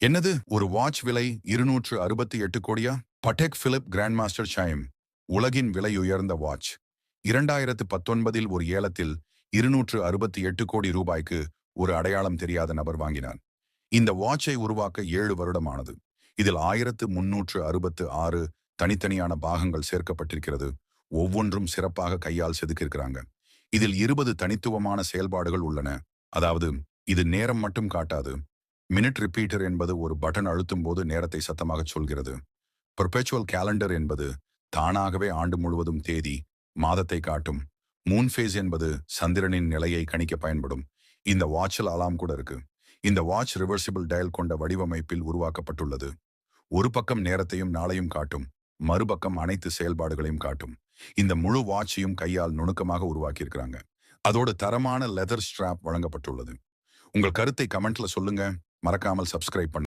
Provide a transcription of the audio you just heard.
என்னது ஒரு வாட்ச் விலை இருநூற்று அறுபத்தி எட்டு கோடியா? Patek Philippe grand master chime உலகின் விலை உயர்ந்த வாட்ச். இரண்டாயிரத்து பத்தொன்பதில் ஒரு ஏலத்தில் இருநூற்று அறுபத்தி எட்டு கோடி ரூபாய்க்கு ஒரு அடையாளம் தெரியாத நபர் வாங்கினார் இந்த வாட்சை உருவாக்க ஏழு வருடமானது. இதில் ஆயிரத்து முன்னூற்று அறுபத்து ஆறு தனித்தனியான பாகங்கள் சேர்க்கப்பட்டிருக்கிறது. ஒவ்வொன்றும் சிறப்பாக கையால் செதுக்கியிருக்கிறாங்க. இதில் இருபது தனித்துவமான செயல்பாடுகள் உள்ளன. அதாவது இது நேரம் மட்டும் காட்டாது மினிட் ரிப்பீட்டர் என்பது ஒரு பட்டன் அழுத்தும் போது நேரத்தை சத்தமாக சொல்கிறது. பெர்பெச்சுவல் கேலண்டர் என்பது தானாகவே ஆண்டு முழுவதும் தேதி மாதத்தை காட்டும். மூன் ஃபேஸ் என்பது சந்திரனின் நிலையை கணிக்க பயன்படும். இந்த வாட்சில் அலாம் கூட இருக்கு. இந்த வாட்ச் ரிவர்சிபிள் டயல் கொண்ட வடிவமைப்பில் உருவாக்கப்பட்டுள்ளது. ஒரு பக்கம் நேரத்தையும் நாளையும் காட்டும். மறுபக்கம் அனைத்து செயல்பாடுகளையும் காட்டும். இந்த முழு வாட்சையும் கையால் நுணுக்கமாக உருவாக்கியிருக்கிறாங்க. அதோடு தரமான லெதர் ஸ்ட்ராப் வழங்கப்பட்டுள்ளது. உங்கள் கருத்தை கமெண்ட்ல சொல்லுங்க. மறக்காமல் சப்ஸ்கிரைப் பண்ணுங்க